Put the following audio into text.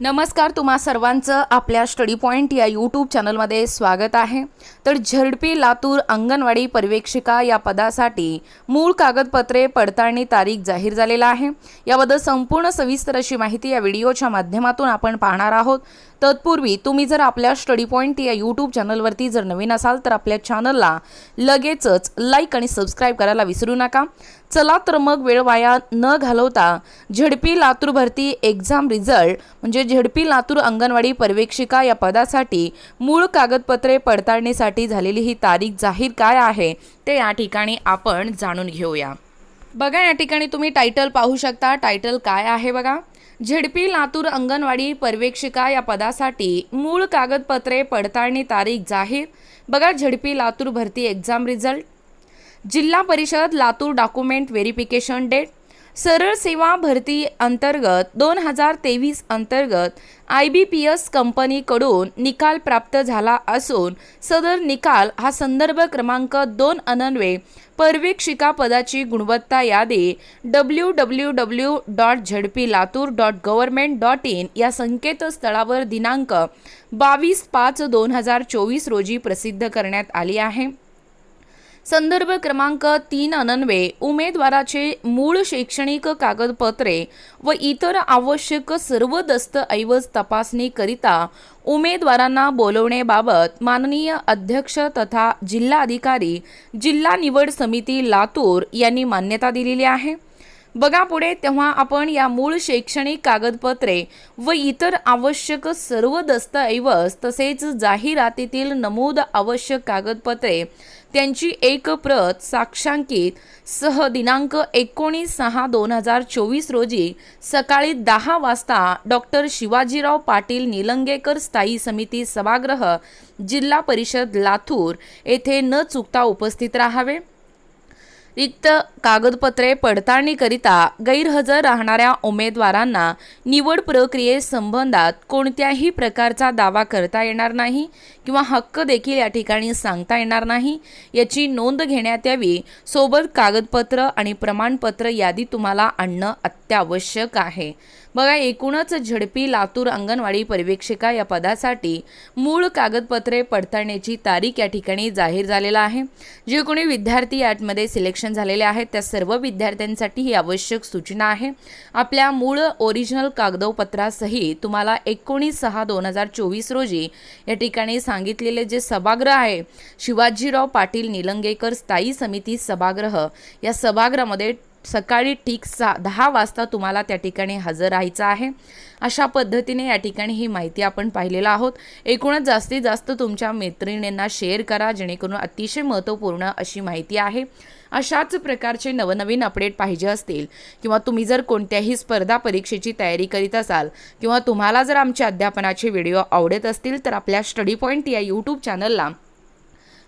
नमस्कार तुम्हा सर्वांचं आपल्या स्टडी पॉईंट या यूट्यूब चॅनलमध्ये स्वागत आहे. तर झडपी लातूर अंगणवाडी पर्यवेक्षिका या पदासाठी मूळ कागदपत्रे पडताळणी तारीख जाहीर झालेला आहे. याबद्दल संपूर्ण सविस्तर अशी माहिती या व्हिडिओच्या माध्यमातून आपण पाहणार आहोत. तत्पूर्वी तुम्ही जर आपल्या स्टडी पॉईंट या यूट्यूब चॅनलवरती जर नवीन असाल तर आपल्या चॅनलला लगेचच लाईक आणि सबस्क्राईब करायला विसरू नका. चला तर मग वेळ वाया न घालवता झडपी लातूर भरती एक्झाम रिझल्ट म्हणजे झडपी लातूर अंगणवाडी पर्यवेक्षिका या पदासाठी मूळ कागदपत्रे पडताळणीसाठी झालेली ही तारीख जाहीर काय आहे ते या ठिकाणी आपण जाणून घेऊया. बघा या ठिकाणी तुम्ही टायटल पाहू शकता. टायटल काय आहे बघा? झेडपी लातूर अंगणवाडी पर्यवेक्षिका या पदासाठी मूळ कागदपत्रे पडताळणी तारीख जाहीर. बघा झेडपी लातूर भरती एक्झाम रिझल्ट जिल्हा परिषद लातूर डॉक्युमेंट व्हेरिफिकेशन डेट. सरळ सेवा भरती अंतर्गत दोन हजार तेवीस अंतर्गत आय बी पी एस कंपनीकडून निकाल प्राप्त झाला असून सदर निकाल हा संदर्भ क्रमांक दोन अनन्वे पर्यवेक्षिका पदाची गुणवत्ता यादी W W W dot झडपी Latur dot government dot in या संकेतस्थळावर दिनांक बावीस पाच दोन हजार चोवीस रोजी प्रसिद्ध करण्यात आली आहे. संदर्भ क्रमांक तीन अनन्वे उमेदवाराचे मूळ शैक्षणिक कागदपत्रे व इतर आवश्यक सर्व दस्तऐवज तपासणीकरिता उमेदवारांना बोलवण्याबाबत माननीय अध्यक्ष तथा जिल्हाधिकारी जिल्हा निवड समिती लातूर यांनी मान्यता दिलेली आहे. बघा पुढे तेव्हा आपण या मूळ शैक्षणिक कागदपत्रे व इतर आवश्यक सर्व दस्तऐवज तसेच जाहिरातीतील नमूद आवश्यक कागदपत्रे त्यांची एक प्रत साक्षांकित सह दिनांक एकोणीस सहा दोन हजार चोवीस रोजी सकाळी दहा वाजता डॉक्टर शिवाजीराव पाटील निलंगेकर स्थायी समिती सभागृह जिल्हा परिषद लातूर येथे न चुकता उपस्थित राहावे. रिक्त कागदपत्रे पडताळणीकरिता गैरहजर राहणाऱ्या उमेदवारांना निवड प्रक्रियेसंबंधात कोणत्याही प्रकारचा दावा करता येणार नाही किंवा हक्क देखील या ठिकाणी सांगता येणार नाही याची नोंद घेण्यात यावी. सोबत कागदपत्र आणि प्रमाणपत्र यादी तुम्हाला आणणं अत्यावश्यक आहे. बघा एकूणच झडपी लातूर अंगणवाडी पर्यवेक्षिका या पदासाठी मूळ कागदपत्रे पडताळण्याची तारीख या ठिकाणी जाहीर झालेला आहे. जे कोणी विद्यार्थी यामध्ये सिलेक्शन झालेले आहेत त्या सर्व विद्यार्थ्यांसाठी ही आवश्यक सूचना आहे. आपल्या मूळ ओरिजिनल कागदपत्रासहित तुम्हाला एकोणीस सहा दोन हजार चोवीस रोजी या ठिकाणी सांगितलेले जे सभागृह आहे शिवाजीराव पाटील निलंगेकर स्थायी समिती सभागृह या सभागृहामध्ये सकाळी ठीक सा दहा वाजता तुम्हाला त्या ठिकाणी हजर राहायचं आहे. अशा पद्धतीने या ठिकाणी ही माहिती आपण पाहिलेलं आहोत. एकूणच जास्तीत जास्त तुमच्या मैत्रिणींना शेअर करा जेणेकरून अतिशय महत्त्वपूर्ण अशी माहिती आहे. अशाच प्रकारचे नवनवीन अपडेट पाहिजे असतील किंवा तुम्ही जर कोणत्याही स्पर्धा परीक्षेची तयारी करीत असाल किंवा तुम्हाला जर आमच्या अध्यापनाचे व्हिडिओ आवडत असतील तर आपल्या स्टडी पॉईंट या यूट्यूब चॅनलला